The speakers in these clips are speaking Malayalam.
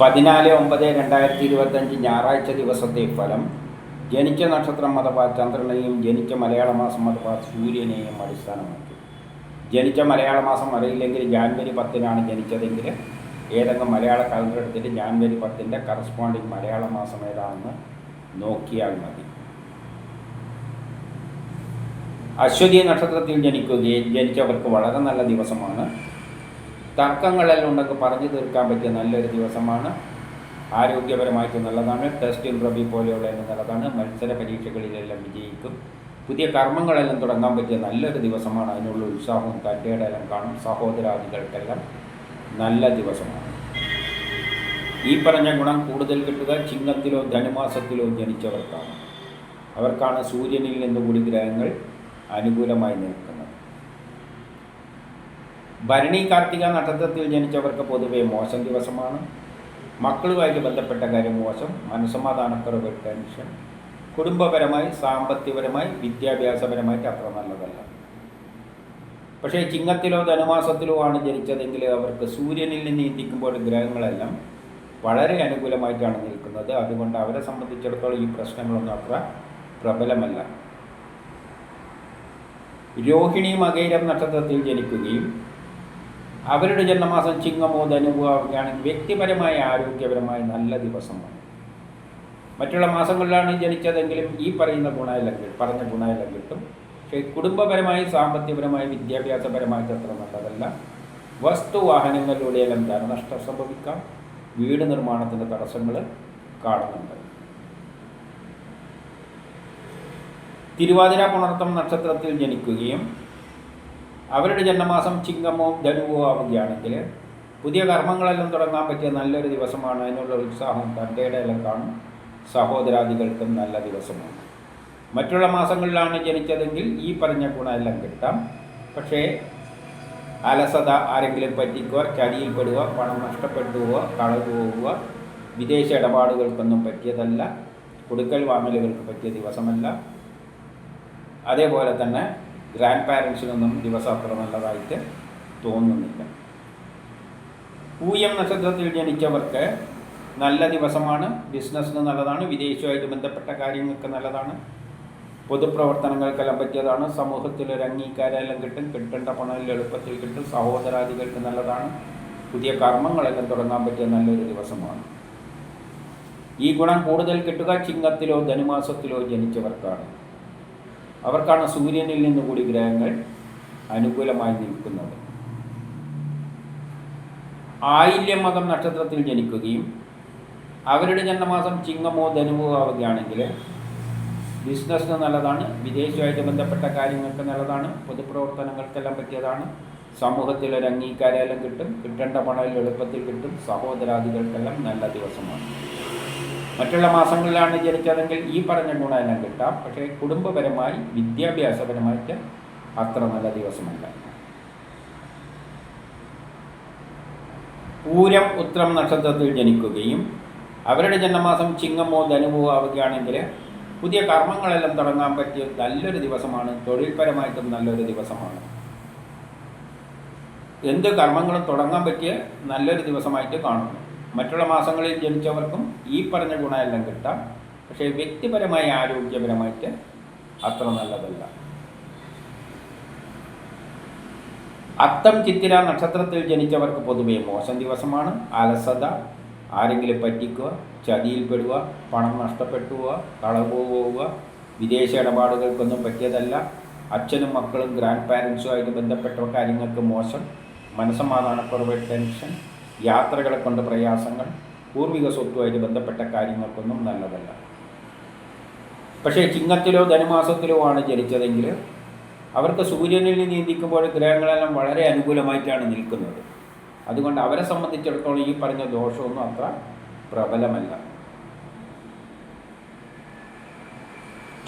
പതിനാല് ഒമ്പത് രണ്ടായിരത്തി ഇരുപത്തഞ്ച് ഞായറാഴ്ച ദിവസത്തെ ഫലം ജനിച്ച നക്ഷത്രം അഥവാ ചന്ദ്രനെയും ജനിച്ച മലയാള മാസം അഥവാ സൂര്യനെയും അടിസ്ഥാനമാക്കി. ജനിച്ച മലയാള മാസം അറിയില്ലെങ്കിൽ ജാനുവരി പത്തിനാണ് ജനിച്ചതെങ്കിൽ ഏതെങ്കിലും മലയാള കലണ്ടർ എടുത്തിട്ട് ജാനുവരി പത്തിന്റെ കറസ്പോണ്ടിങ് മലയാള മാസം ഏതാണെന്ന് നോക്കിയാൽ മതി. അശ്വതി നക്ഷത്രത്തിൽ ജനിക്കുകയും ജനിച്ചവർക്ക് വളരെ നല്ല ദിവസമാണ്. തർക്കങ്ങളെല്ലാം ഉണ്ടെങ്കിൽ പറഞ്ഞു തീർക്കാൻ പറ്റിയ നല്ലൊരു ദിവസമാണ്. ആരോഗ്യപരമായിട്ട് നല്ലതാണ്. ടെസ്റ്റിൽ റബി പോലെയുള്ള നല്ലതാണ്. മത്സര പരീക്ഷകളിലെല്ലാം വിജയിക്കും. പുതിയ കർമ്മങ്ങളെല്ലാം തുടങ്ങാൻ പറ്റിയ നല്ലൊരു ദിവസമാണ്. അതിനുള്ള ഉത്സാഹവും തന്റെയെല്ലാം കാണും. സഹോദരാദികൾക്കെല്ലാം നല്ല ദിവസമാണ്. ഈ പറഞ്ഞ ഗുണം കൂടുതൽ കിട്ടുക ചിങ്ങത്തിലോ ധനുമാസത്തിലോ ജനിച്ചവർക്കാണ്. അവർക്കാണ് സൂര്യനിൽ നിന്ന് കൂടി ഗ്രഹങ്ങൾ അനുകൂലമായി നിൽക്കുന്നത് ഭരണി കാർത്തിക നക്ഷത്രത്തിൽ ജനിച്ചവർക്ക് പൊതുവെ മോശം ദിവസമാണ്. മക്കളുമായിട്ട് ബന്ധപ്പെട്ട കാര്യം മോശം. മനസ്സമാധാനക്കുറവ് ടെൻഷൻ. കുടുംബപരമായി സാമ്പത്തികപരമായി വിദ്യാഭ്യാസപരമായിട്ട് അത്ര നല്ലതല്ല. പക്ഷേ ചിങ്ങത്തിലോ ധനുമാസത്തിലോ ആണ് ജനിച്ചതെങ്കിൽ അവർക്ക് സൂര്യനിൽ നിന്ന് നീന്തിക്കുമ്പോൾ ഗ്രഹങ്ങളെല്ലാം വളരെ അനുകൂലമായിട്ടാണ് നിൽക്കുന്നത്. അതുകൊണ്ട് അവരെ സംബന്ധിച്ചിടത്തോളം ഈ പ്രശ്നങ്ങളൊന്നും അത്ര പ്രബലമല്ല. രോഹിണി മകൈരം നക്ഷത്രത്തിൽ ജനിക്കുകയും അവരുടെ ജന്മമാസം ചിങ്ങമോ ധനുവോ ആവുകയാണെങ്കിൽ വ്യക്തിപരമായ ആരോഗ്യപരമായി നല്ല ദിവസമാണ് മറ്റുള്ള മാസങ്ങളിലാണ് ജനിച്ചതെങ്കിലും ഈ പറയുന്ന ഗുണമെല്ലാം പറഞ്ഞ ഗുണമെല്ലാം കിട്ടും. പക്ഷേ കുടുംബപരമായി സാമ്പത്തികപരമായി വിദ്യാഭ്യാസപരമായിട്ട് അത്ര നല്ലതല്ല. വസ്തുവാഹനങ്ങളിലൂടെയെല്ലാം ധനനഷ്ടം സംഭവിക്കാം. വീട് നിർമ്മാണത്തിന്റെ തടസ്സങ്ങൾ കാണുന്നുണ്ട്. തിരുവാതിര പുണർത്തം നക്ഷത്രത്തിൽ ജനിക്കുകയും അവരുടെ ജന്മമാസം ചിങ്ങമോ ധനുവോ ആവുകയാണെങ്കിൽ പുതിയ കർമ്മങ്ങളെല്ലാം തുടങ്ങാൻ പറ്റിയ നല്ലൊരു ദിവസമാണ് അതിനുള്ള ഉത്സാഹം തന്റെയുടെ എല്ലാം കാണും. സഹോദരാദികൾക്കും നല്ല ദിവസമാണ്. മറ്റുള്ള മാസങ്ങളിലാണ് ജനിച്ചതെങ്കിൽ ഈ പറഞ്ഞ ഗുണമെല്ലാം കിട്ടാം. പക്ഷേ അലസത ആരെങ്കിലും പറ്റിക്കുക ചതിയിൽപ്പെടുക പണം നഷ്ടപ്പെടുത്തുക കളവ് പോവുക വിദേശ ഇടപാടുകൾക്കൊന്നും പറ്റിയതല്ല. കൊടുക്കൽ വാങ്ങലുകൾക്ക് പറ്റിയ ദിവസമല്ല. അതേപോലെ തന്നെ ഗ്രാൻഡ് പാരൻസിനൊന്നും ദിവസം അത്ര നല്ലതായിട്ട് തോന്നുന്നില്ല. പൂയം നക്ഷത്രത്തിൽ ജനിച്ചവർക്ക് നല്ല ദിവസമാണ് ബിസിനസ്സിന് നല്ലതാണ് വിദേശവുമായിട്ട് ബന്ധപ്പെട്ട കാര്യങ്ങൾക്ക് നല്ലതാണ് പൊതുപ്രവർത്തനങ്ങൾക്കെല്ലാം പറ്റിയതാണ് സമൂഹത്തിൽ ഒരു അംഗീകാരമെല്ലാം കിട്ടും കിട്ടേണ്ട പണമെല്ലാം എളുപ്പത്തിൽ കിട്ടും സഹോദരാദികൾക്ക് നല്ലതാണ് പുതിയ കർമ്മങ്ങളെല്ലാം തുടങ്ങാൻ പറ്റിയ നല്ലൊരു ദിവസമാണ്. ഈ ഗുണം കൂടുതൽ കിട്ടുക ചിങ്ങത്തിലോ ധനുമാസത്തിലോ ജനിച്ചവർക്കാണ്. അവർക്കാണ് സൂര്യനിൽ നിന്ന് കൂടി ഗ്രഹങ്ങൾ അനുകൂലമായി നിൽക്കുന്നത്. ആയില്യമകം നക്ഷത്രത്തിൽ ജനിക്കുകയും അവരുടെ ജന്മമാസം ചിങ്ങമോ ധനുവോ ആവുകയാണെങ്കിൽ ബിസിനസ്സിന് നല്ലതാണ് വിദേശവുമായിട്ട് ബന്ധപ്പെട്ട കാര്യങ്ങൾക്ക് നല്ലതാണ് പൊതുപ്രവർത്തനങ്ങൾക്കെല്ലാം പറ്റിയതാണ്. സമൂഹത്തിൽ ഒരു അംഗീകാരമെല്ലാം കിട്ടും കിട്ടേണ്ട പണം എളുപ്പത്തിൽ കിട്ടും സഹോദരാദികൾക്കെല്ലാം നല്ല ദിവസമാണ്. മറ്റുള്ള മാസങ്ങളിലാണ് ജനിച്ചതെങ്കിൽ ഈ പറഞ്ഞ ഗുണമെല്ലാം കിട്ടാം. പക്ഷേ കുടുംബപരമായി വിദ്യാഭ്യാസപരമായിട്ട് അത്ര നല്ല ദിവസമല്ല. പൂരം ഉത്രം നക്ഷത്രത്തിൽ ജനിക്കുകയും അവരുടെ ജന്മമാസം ചിങ്ങമോ ധനുവോ ആവുകയാണെങ്കിൽ പുതിയ കർമ്മങ്ങളെല്ലാം തുടങ്ങാൻ പറ്റിയ നല്ലൊരു ദിവസമാണ്. തൊഴിൽപരമായിട്ടും നല്ലൊരു ദിവസമാണ്. എന്ത് കർമ്മങ്ങളും തുടങ്ങാൻ പറ്റിയ നല്ലൊരു ദിവസമായിട്ട് കാണുന്നു. മറ്റുള്ള മാസങ്ങളിൽ ജനിച്ചവർക്കും ഈ പറഞ്ഞ ഗുണമെല്ലാം കിട്ടാം. പക്ഷേ വ്യക്തിപരമായി ആരോഗ്യപരമായിട്ട് അത്ര നല്ലതല്ല. അത്തം ചിത്തിര നക്ഷത്രത്തിൽ ജനിച്ചവർക്ക് പൊതുവെ മോശം ദിവസമാണ്. അലസത ആരെങ്കിലും പറ്റിക്കുക ചതിയിൽപ്പെടുക പണം നഷ്ടപ്പെട്ടു കളവ് പോവുക വിദേശ ഇടപാടുകൾക്കൊന്നും പറ്റിയതല്ല. അച്ഛനും മക്കളും ഗ്രാൻഡ് പാരൻസുമായിട്ട് ബന്ധപ്പെട്ട കാര്യങ്ങൾക്ക് മോശം മനസ്സമാധാനക്കുറവ് ടെൻഷൻ യാത്രകളെ കൊണ്ട് പ്രയാസങ്ങൾ പൂർവിക സ്വത്തുമായിട്ട് ബന്ധപ്പെട്ട കാര്യങ്ങൾക്കൊന്നും നല്ലതല്ല. പക്ഷേ ചിങ്ങത്തിലോ ധനുമാസത്തിലോ ആണ് ജനിച്ചതെങ്കിൽ അവർക്ക് സൂര്യനിൽ നീന്തിക്കുമ്പോൾ ഗ്രഹങ്ങളെല്ലാം വളരെ അനുകൂലമായിട്ടാണ് നിൽക്കുന്നത്. അതുകൊണ്ട് അവരെ സംബന്ധിച്ചിടത്തോളം ഈ പറഞ്ഞ ദോഷമൊന്നും അത്ര പ്രബലമല്ല.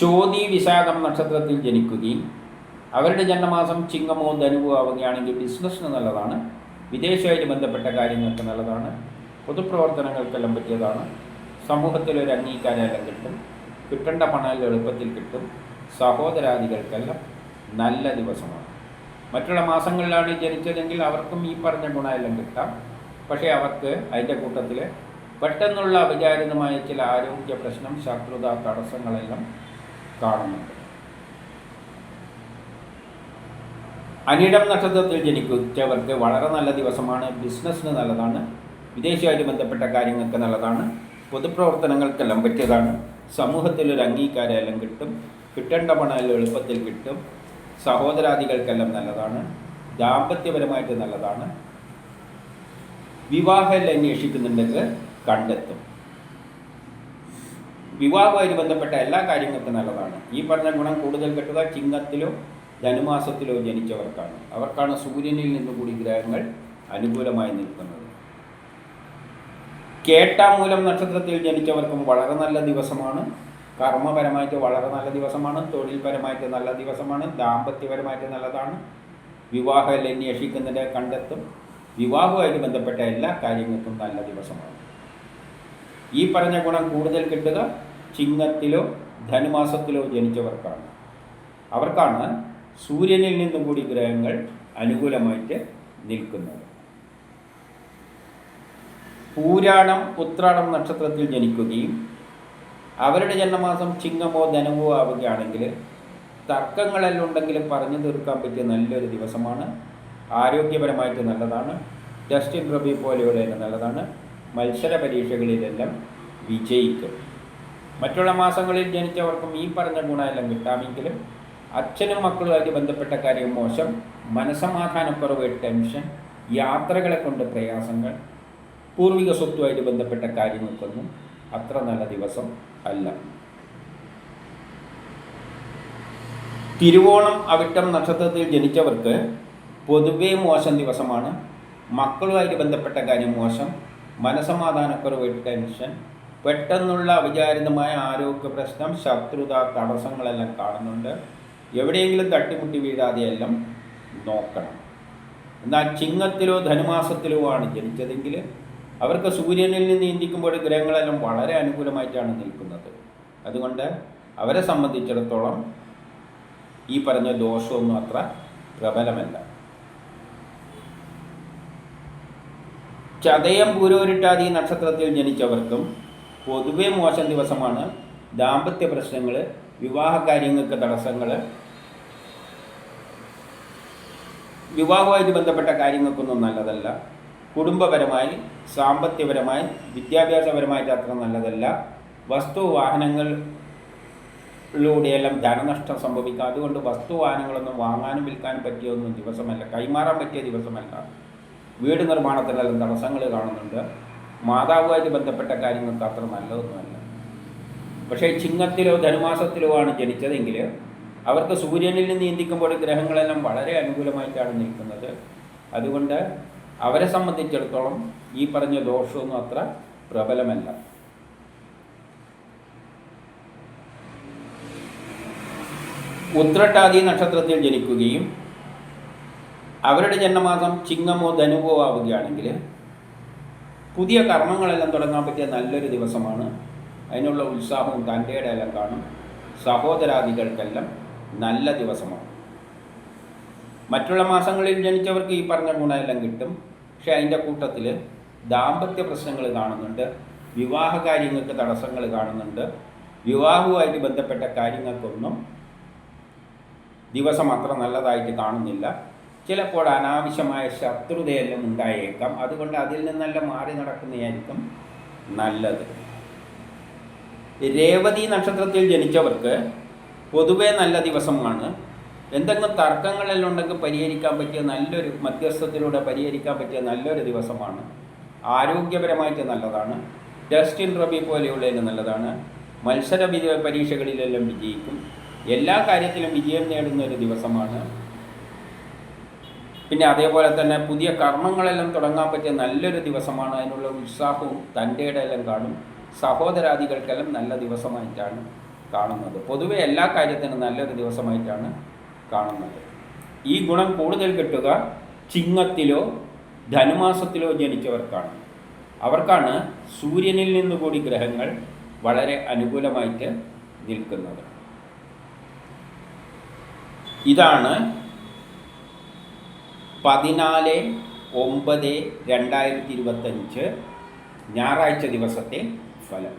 ചോതി വിശാഖം നക്ഷത്രത്തിൽ ജനിക്കുകയും അവരുടെ ജന്മമാസം ചിങ്ങമോ ധനുവോ ആവുകയാണെങ്കിൽ ബിസിനസ്സിന് നല്ലതാണ്. വിദേശമായിട്ട് ബന്ധപ്പെട്ട കാര്യങ്ങൾക്ക് നല്ലതാണ്. പൊതുപ്രവർത്തനങ്ങൾക്കെല്ലാം പറ്റിയതാണ്. സമൂഹത്തിലൊരു അംഗീകാരമെല്ലാം കിട്ടും. കിട്ടേണ്ട പണം എളുപ്പത്തിൽ കിട്ടും. സഹോദരാദികൾക്കെല്ലാം നല്ല ദിവസമാണ്. മറ്റുള്ള മാസങ്ങളിലാണ് ജനിച്ചതെങ്കിൽ അവർക്കും ഈ പറഞ്ഞ ഗുണമെല്ലാം കിട്ടാം. പക്ഷേ അവർക്ക് അതിന്റെ കൂട്ടത്തിൽ പെട്ടെന്നുള്ള അവിചാരിതമായ ചില ആരോഗ്യ പ്രശ്നം ശത്രുത തടസ്സങ്ങളെല്ലാം കാണുന്നുണ്ട്. അനിടം നക്ഷത്രത്തിൽ ജനിക്കുന്നവർക്ക് വളരെ നല്ല ദിവസമാണ്. ബിസിനസ്സിന് നല്ലതാണ്. വിദേശമായിട്ട് ബന്ധപ്പെട്ട കാര്യങ്ങൾക്ക് നല്ലതാണ്. പൊതുപ്രവർത്തനങ്ങൾക്കെല്ലാം പറ്റിയതാണ്. സമൂഹത്തിൽ ഒരു അംഗീകാരമെല്ലാം കിട്ടും. കിട്ടേണ്ട പണം എളുപ്പത്തിൽ കിട്ടും. സഹോദരാദികൾക്കെല്ലാം നല്ലതാണ്. ദാമ്പത്യപരമായിട്ട് നല്ലതാണ്. വിവാഹമെല്ലാം അന്വേഷിക്കുന്നുണ്ടെങ്കിൽ കണ്ടെത്തും. വിവാഹവുമായി ബന്ധപ്പെട്ട എല്ലാ കാര്യങ്ങൾക്കും നല്ലതാണ്. ഈ പറഞ്ഞ ഗുണം കൂടുതൽ കിട്ടുക ചിങ്ങത്തിലോ ധനുമാസത്തിലോ ജനിച്ചവർക്കാണ്. അവർക്കാണ് സൂര്യനിൽ നിന്നുകൂടി ഗ്രഹങ്ങൾ അനുകൂലമായി നിൽക്കുന്നത്. കേട്ടാമൂലം നക്ഷത്രത്തിൽ ജനിച്ചവർക്കും വളരെ നല്ല ദിവസമാണ്. കർമ്മപരമായിട്ട് വളരെ നല്ല ദിവസമാണ്. തൊഴിൽപരമായിട്ട് നല്ല ദിവസമാണ്. ദാമ്പത്യപരമായിട്ട് നല്ലതാണ്. വിവാഹം അന്വേഷിക്കുന്നതിനെ കണ്ടെത്തും. വിവാഹവുമായിട്ട് ബന്ധപ്പെട്ട എല്ലാ കാര്യങ്ങൾക്കും നല്ല ദിവസമാണ്. ഈ പറഞ്ഞ ഗുണം കൂടുതൽ കിട്ടുക ചിങ്ങത്തിലോ ധനുമാസത്തിലോ ജനിച്ചവർക്കാണ്. അവർക്കാണ് സൂര്യനിൽ നിന്നും കൂടി ഗ്രഹങ്ങൾ അനുകൂലമായിട്ട് നിൽക്കുന്നത്. പൂരാണം ഉത്രാടം നക്ഷത്രത്തിൽ ജനിക്കുകയും അവരുടെ ജന്മമാസം ചിങ്ങമോ ധനമോ ആവുകയാണെങ്കിൽ തർക്കങ്ങളെല്ലാം ഉണ്ടെങ്കിലും പറഞ്ഞു തീർക്കാൻ പറ്റിയ നല്ലൊരു ദിവസമാണ്. ആരോഗ്യപരമായിട്ട് നല്ലതാണ്. ജസ്റ്റിൻ റബി പോലെയുള്ള നല്ലതാണ്. മത്സര പരീക്ഷകളിലെല്ലാം വിജയിക്കും. മറ്റുള്ള മാസങ്ങളിൽ ജനിച്ചവർക്കും ഈ പറഞ്ഞ ഗുണമെല്ലാം കിട്ടാമെങ്കിലും അച്ഛനും മക്കളുമായിട്ട് ബന്ധപ്പെട്ട കാര്യം മോശം. മനസമാധാനക്കുറവ് ടെൻഷൻ. യാത്രകളെ കൊണ്ട് പ്രയാസങ്ങൾ. പൂർവിക സ്വത്തുമായിട്ട് ബന്ധപ്പെട്ട കാര്യങ്ങൾക്കൊന്നും അത്ര നല്ല ദിവസം അല്ല. തിരുവോണം അവിട്ടം നക്ഷത്രത്തിൽ ജനിച്ചവർക്ക് പൊതുവേ മോശം ദിവസമാണ്. മക്കളുമായിട്ട് ബന്ധപ്പെട്ട കാര്യം മോശം. മനസമാധാനക്കുറവ് ടെൻഷൻ. പെട്ടെന്നുള്ള അവിചാരിതമായ ആരോഗ്യ പ്രശ്നം ശത്രുത തടസ്സങ്ങളെല്ലാം കാണുന്നുണ്ട്. എവിടെയെങ്കിലും തട്ടിമുട്ടി വീഴാതെയെല്ലാം നോക്കണം. എന്നാൽ ചിങ്ങത്തിലോ ധനുമാസത്തിലോ ആണ് ജനിച്ചതെങ്കിൽ അവർക്ക് സൂര്യനിൽ നിന്ന് ഇന്ത്യക്കുമ്പോൾ ഗ്രഹങ്ങളെല്ലാം വളരെ അനുകൂലമായിട്ടാണ് നിൽക്കുന്നത്. അതുകൊണ്ട് അവരെ സംബന്ധിച്ചിടത്തോളം ഈ പറഞ്ഞ ദോഷമൊന്നും അത്ര പ്രബലമല്ല. ചതയം പൂരോരിട്ടാതി നക്ഷത്രത്തിൽ ജനിച്ചവർക്കും പൊതുവെ മോശം ദിവസമാണ് ദാമ്പത്യ പ്രശ്നങ്ങൾ വിവാഹ കാര്യങ്ങൾക്ക് തടസ്സങ്ങൾ വിവാഹവുമായിട്ട് ബന്ധപ്പെട്ട കാര്യങ്ങൾക്കൊന്നും നല്ലതല്ല. കുടുംബപരമായി സാമ്പത്തികപരമായി വിദ്യാഭ്യാസപരമായിട്ട് അത്ര നല്ലതല്ല. വസ്തു വാഹനങ്ങളിലൂടെയെല്ലാം ധനനഷ്ടം സംഭവിക്കാം. അതുകൊണ്ട് വസ്തു വാഹനങ്ങളൊന്നും വാങ്ങാനും വിൽക്കാനും പറ്റിയൊന്നും ദിവസമല്ല. കൈമാറാൻ പറ്റിയ ദിവസമല്ല. വീട് നിർമ്മാണത്തിലെല്ലാം തടസ്സങ്ങൾ കാണുന്നുണ്ട്. മാതാവുമായിട്ട് ബന്ധപ്പെട്ട കാര്യങ്ങൾക്ക് അത്ര നല്ലതൊന്നുമല്ല. പക്ഷേ ചിങ്ങത്തിലോ ധനുമാസത്തിലോ ആണ് ജനിച്ചതെങ്കിൽ അവർക്ക് സൂര്യനിൽ നിന്ന് ചിന്തിക്കുമ്പോൾ ഗ്രഹങ്ങളെല്ലാം വളരെ അനുകൂലമായിട്ടാണ് നിൽക്കുന്നത്. അതുകൊണ്ട് അവരെ സംബന്ധിച്ചിടത്തോളം ഈ പറഞ്ഞ ദോഷമൊന്നും അത്ര പ്രബലമല്ല. ഉത്രട്ടാദി നക്ഷത്രത്തിൽ ജനിക്കുകയും അവരുടെ ജന്മമാസം ചിങ്ങമോ ധനുവോ ആവുകയാണെങ്കിൽ പുതിയ കർമ്മങ്ങളെല്ലാം തുടങ്ങാൻ പറ്റിയ നല്ലൊരു ദിവസമാണ് അതിനുള്ള ഉത്സാഹവും തന്റെ എല്ലാം കാണും. സഹോദരാദികൾക്കെല്ലാം നല്ല ദിവസമാണ്. മറ്റുള്ള മാസങ്ങളിൽ ജനിച്ചവർക്ക് ഈ പറഞ്ഞ ഗുണമെല്ലാം കിട്ടും. പക്ഷേ അതിന്റെ കൂട്ടത്തിൽ ദാമ്പത്യ പ്രശ്നങ്ങൾ കാണുന്നുണ്ട്. വിവാഹ കാര്യങ്ങൾക്ക് തടസ്സങ്ങൾ കാണുന്നുണ്ട്. വിവാഹവുമായിട്ട് ബന്ധപ്പെട്ട കാര്യങ്ങൾക്കൊന്നും ദിവസം അത്ര നല്ലതായിട്ട് കാണുന്നില്ല. ചിലപ്പോൾ അനാവശ്യമായ ശത്രുതയെല്ലാം ഉണ്ടായേക്കാം. അതുകൊണ്ട് അതിൽ നിന്നെല്ലാം മാറി നടക്കുന്നതായിരിക്കും നല്ലത്. രേവതി നക്ഷത്രത്തിൽ ജനിച്ചവർക്ക് പൊതുവെ നല്ല ദിവസമാണ്. എന്തെങ്കിലും തർക്കങ്ങളെല്ലാം ഉണ്ടെങ്കിൽ പരിഹരിക്കാൻ പറ്റിയ നല്ലൊരു മധ്യസ്ഥത്തിലൂടെ പരിഹരിക്കാൻ പറ്റിയ നല്ലൊരു ദിവസമാണ്. ആരോഗ്യപരമായിട്ട് നല്ലതാണ്. ഡസ്റ്റിൻ റബി പോലെയുള്ളതിന് നല്ലതാണ്. മത്സര പരീക്ഷകളിലെല്ലാം വിജയിക്കും. എല്ലാ കാര്യത്തിലും വിജയം നേടുന്ന ഒരു ദിവസമാണ്. പിന്നെ അതേപോലെ തന്നെ പുതിയ കർമ്മങ്ങളെല്ലാം തുടങ്ങാൻ പറ്റിയ നല്ലൊരു ദിവസമാണ്. അതിനുള്ള ഉത്സാഹവും തന്റെ ഇടയിലെല്ലാം കാണും. സഹോദരാദികൾക്കെല്ലാം നല്ല ദിവസമായിട്ടാണ് കാണുന്നത്. പൊതുവെ എല്ലാ കാര്യത്തിനും നല്ലൊരു ദിവസമായിട്ടാണ് കാണുന്നത്. ഈ ഗുണം കൂടുതൽ കിട്ടുക ചിങ്ങത്തിലോ ധനുമാസത്തിലോ ജനിച്ചവർക്കാണ്. അവർക്കാണ് സൂര്യനിൽ നിന്നുകൂടി ഗ്രഹങ്ങൾ വളരെ അനുകൂലമായിട്ട് നിൽക്കുന്നത്. ഇതാണ് പതിനാല് ഒമ്പത് രണ്ടായിരത്തി ഇരുപത്തഞ്ച് ഞായറാഴ്ച ദിവസത്തെ ഫലം